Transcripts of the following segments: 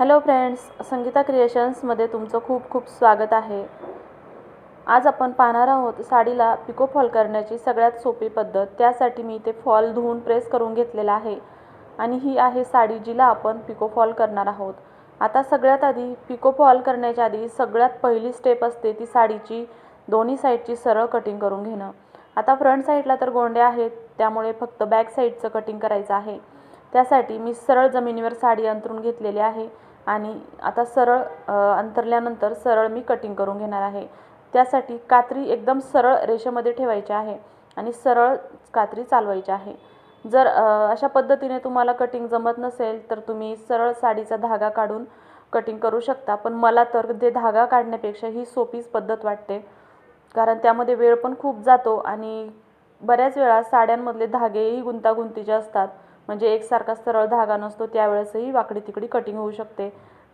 Hello friends Sangeeta क्रिएशन्समध्ये तुमचं खूप खूप स्वागत आहे. आज आपण पाहणार आहोत साडीला पिको फॉल करण्याची सगळ्यात सोपी पद्धत. त्यासाठी मी ते फॉल धुवून प्रेस करून घेतलेला आहे. आणि ही आहे साडी जिला आपण पिको फॉल करणार आहोत. आता सगळ्यात आधी पिको फॉल करण्याच्या आधी सगळ्यात पहिली स्टेप असते ती साडीची दोन्ही साईडची सरळ कटिंग करून घेणं. आता फ्रंट साईडला तर गोंड्या आहेत त्यामुळे फक्त बॅक साईडचं कटिंग करायचं आहे. त्यासाठी मी सरळ जमिनीवर साडी अंथरून घेतलेली आहे. आणि आता सरळ अंतरल्यानंतर सरळ मी कटिंग करून घेणार आहे. त्यासाठी कात्री एकदम सरळ रेषेमध्ये ठेवायची आहे आणि सरळ कात्री चालवायची आहे. जर अशा पद्धतीने तुम्हाला कटिंग जमत नसेल तर तुम्ही सरळ साडीचा धागा काढून कटिंग करू शकता. पण मला तर ते धागा काढण्यापेक्षा ही सोपीच पद्धत वाटते. कारण त्यामध्ये वेळ पण खूप जातो आणि बऱ्याच वेळा साड्यांमधले धागेही गुंतागुंतीचे असतात. म्हणजे एकसारखा सरळ धागा नसतो त्यावेळेसही वाकडी तिकडी कटिंग होऊ शकते.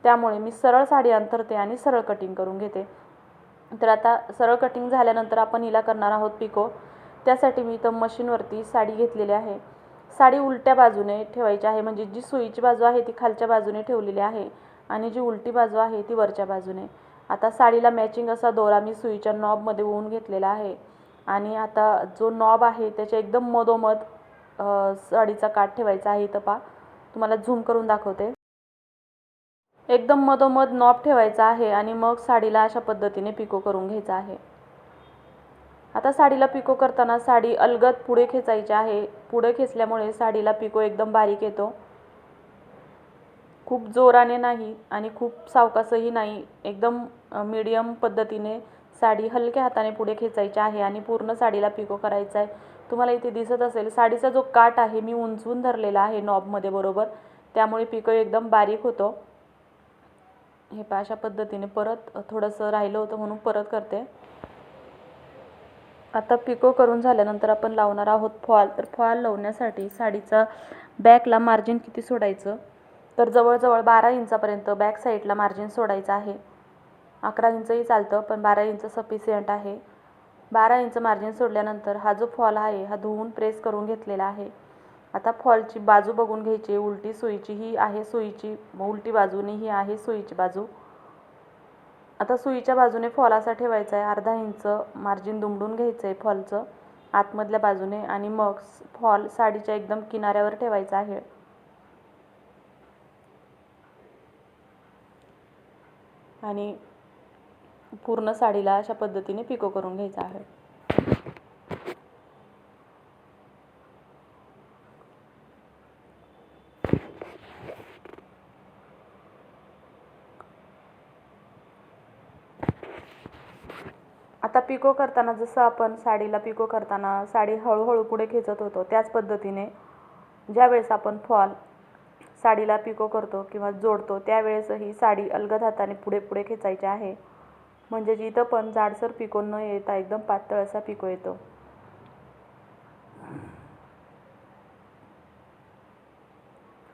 त्यामुळे मी सरळ साडी अंतरते आणि सरळ कटिंग करून घेते. तर आता सरळ कटिंग झाल्यानंतर आपण हिला करणार आहोत पिको. त्यासाठी मी इथं मशीनवरती साडी घेतलेली आहे. साडी उलट्या बाजूने ठेवायची आहे म्हणजे जी सुईची बाजू आहे ती खालच्या बाजूने ठेवलेली आहे आणि जी उलटी बाजू आहे ती वरच्या बाजूने. आता साडीला मॅचिंग असा दोरा मी सुईच्या नॉबमध्ये ओवून घेतलेला आहे. आणि आता जो नॉब आहे त्याच्या एकदम मधोमध साडीचा काठ ठेवायचा आहे इथं पा. तुम्हाला झूम करून दाखवते. एकदम मधोमध नॉब ठेवायचा आहे आणि मग साडीला अशा पद्धतीने पिको करून घ्यायचा आहे. आता साडीला पिको करताना साडी अलगद पुढे खेचायची आहे. पुढे खेचल्यामुळे साडीला पिको एकदम बारीक येतो. खूप जोराने नाही आणि खूप सावकासही नाही. एकदम मीडियम पद्धतीने साडी हलक्या हाताने पुढे खेचायची आहे आणि पूर्ण साडीला पिको करायचा आहे तुम्हाला इथे दिसत असेल साडीचा जो काट आहे मी उंचवून धरलेला आहे नॉबमध्ये बरोबर. त्यामुळे पिको एकदम बारीक होतो. हे पहा अशा पद्धतीने परत थोडंसं राहिलं होतं म्हणून परत करते. आता पिको करून झाल्यानंतर आपण लावणार आहोत फॉल. तर फॉल लावण्यासाठी साडीचा बॅकला मार्जिन किती सोडायचं? तर जवळजवळ बारा इंचापर्यंत बॅक साईडला मार्जिन सोडायचं आहे. अकरा इंचही चालतं पण बारा इंच सफिशियंट आहे. बारा इंच मार्जिन सोडल्यानंतर हा जो फॉल आहे हा धुवून प्रेस करून घेतलेला आहे. आता फॉलची बाजू बघून घ्यायची उलटी सुईची ही आहे सुईची उलटी बाजूने ही आहे सुईची बाजू. आता सुईच्या बाजूने फॉल असा ठेवायचा आहे अर्धा इंच मार्जिन दुमडून घ्यायचं आहे फॉलचं आतमधल्या बाजूने आणि मग फॉल साडीच्या एकदम किनाऱ्यावर ठेवायचा आहे. आणि पूर्ण साडीला अशा पद्धतीने पिको करून घ्यायचा आहे. आता पिको करताना जसं आपण साडीला पिको करताना साडी हळूहळू पुढे खेचत होतो त्याच पद्धतीने ज्यावेळेस आपण फॉल साडीला पिको करतो किंवा जोडतो त्यावेळेसही साडी अलगद हाताने पुढे पुढे खेचायची आहे. म्हणजे जिथं पण जाडसर पिको न येता एकदम पातळ असा पिको येतो.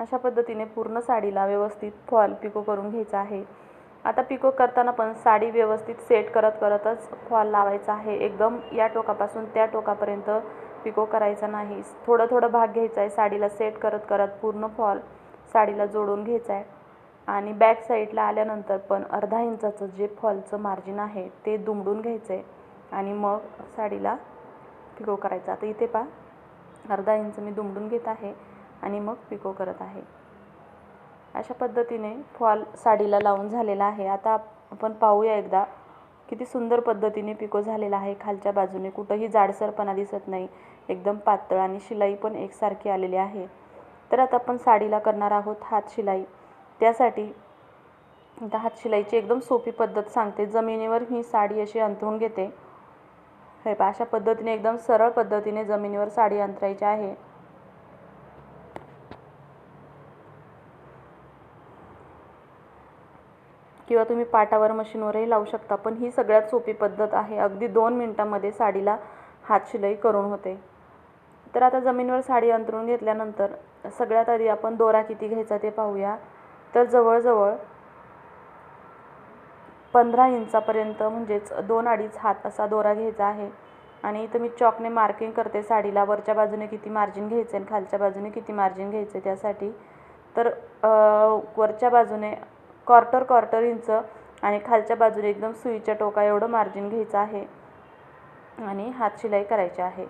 अशा पद्धतीने पूर्ण साडीला व्यवस्थित फॉल पिको करून घ्यायचा आहे. आता पिको करताना पण साडी व्यवस्थित सेट करत करतच फॉल लावायचा आहे. एकदम या टोकापासून त्या टोकापर्यंत पिको करायचा नाही. थोडं थोडं भाग घ्यायचा आहे. साडीला सेट करत करत पूर्ण फॉल साडीला जोडून घ्यायचा आहे. आणि बॅक साईडला आल्यानंतर पण अर्धा इंचाचं जे फॉलचं मार्जिन आहे ते दुमडून घ्यायचं आहे आणि मग साडीला पिको करायचं. आता इथे पहा अर्धा इंच मी दुमडून घेत आहे आणि मग पिको करत आहे. अशा पद्धतीने फॉल साडीला लावून झालेला आहे. आता आपण पाहूया एकदा किती सुंदर पद्धतीने पिको झालेला आहे. खालच्या बाजूने कुठंही जाडसरपणा दिसत नाही. एकदम पातळ आणि शिलाई पण एकसारखी आलेली आहे. तर आता आपण साडीला करणार आहोत हात शिलाई. त्यासाठी आता हात शिलाईची एकदम सोपी पद्धत सांगते. जमिनीवर ही साडी अशी अंथरून घेते. हे पहा अशा पद्धतीने एकदम सरळ पद्धतीने जमिनीवर साडी अंतरायची आहे. किंवा तुम्ही पाटावर मशीनवरही लावू शकता पण ही सगळ्यात सोपी पद्धत आहे. अगदी दोन मिनटामध्ये साडीला हातशिलाई करून होते. तर आता जमिनीवर साडी अंतरून घेतल्यानंतर सगळ्यात आधी आपण दोरा किती घ्यायचा ते पाहूया. तर जवळजवळ पंधरा इंचापर्यंत म्हणजेच दोन अडीच हात असा दोरा घ्यायचा आहे. आणि इथं मी चॉकने मार्किंग करते साडीला. वरच्या बाजूने किती मार्जिन घ्यायचे आणि खालच्या बाजूने किती मार्जिन घ्यायचे त्यासाठी. तर वरच्या बाजूने क्वार्टर क्वार्टर इंच आणि खालच्या बाजूने एकदम सुईच्या टोका एवढं मार्जिन घ्यायचं आहे. आणि हात शिलाई करायची आहे.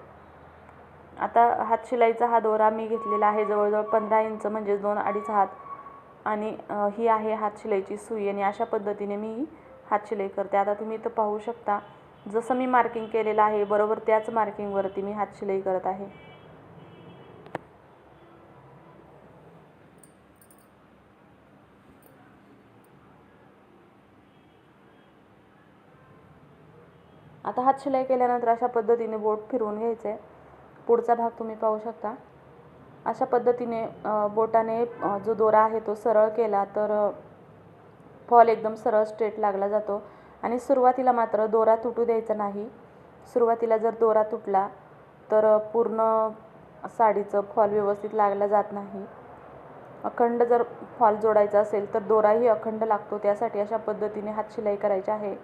आता हात शिलाईचा हा दोरा मी घेतलेला आहे जवळजवळ पंधरा इंच म्हणजेच दोन अडीच हात. आणि ही आहे हात शिलाईची सुई आणि अशा पद्धतीने मी हात शिलाई करते. आता तुम्ही इथं पाहू शकता जसं मी मार्किंग केलेलं आहे बरोबर त्याच मार्किंगवरती मी हात शिलाई करत आहे. आता हात शिलाई केल्यानंतर अशा पद्धतीने बोट फिरवून घ्यायचं आहे पुढचा भाग तुम्ही पाहू शकता. अशा पद्धतीने बोटाने जो दोरा आहे तो सरळ केला तर फॉल एकदम सरळ स्ट्रेट लागला जातो. आणि सुरुवातीला मात्र दोरा तुटू द्यायचा नाही. सुरुवातीला जर दोरा तुटला तर पूर्ण साडीचं फॉल व्यवस्थित लागला जात नाही. अखंड जर फॉल जोडायचा असेल तर दोराही अखंड लागतो. त्यासाठी अशा पद्धतीने हात शिलाई करायची आहे.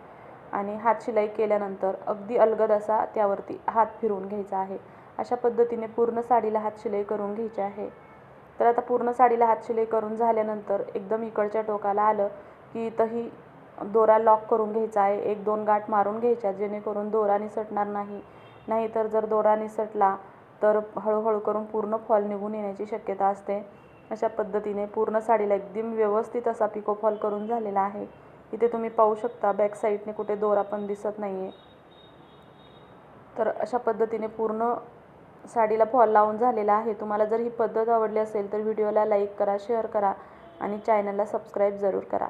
आणि हात शिलाई केल्यानंतर अगदी अलगद असा त्यावरती हात फिरवून घ्यायचा आहे. अशा पद्धतीने पूर्ण साडीला हात शिलाई करून घ्यायची आहे. तर आता पूर्ण साडीला हात शिलाई करून झाल्यानंतर एकदम इकडच्या टोकाला आलं की इथंही दोरा लॉक करून घ्यायचा आहे. एक दोन गाठ मारून घ्यायच्या जेणेकरून दोरा निसटणार नाही. नाहीतर जर दोरा निसटला तर हळूहळू करून पूर्ण फॉल निघून येण्याची शक्यता असते. अशा पद्धतीने पूर्ण साडीला एकदम व्यवस्थित असा पिको फॉल करून झालेला आहे. इथे तुम्ही पाहू शकता बॅक साईडने कुठे दोरा पण दिसत नाही आहे तर अशा पद्धतीने पूर्ण साडीला फॉल लावून झालेला आहे. तुम्हाला जर ही पद्धत आवडली असेल तर व्हिडिओला लाईक करा शेअर करा आणि चॅनलला सबस्क्राईब जरूर करा.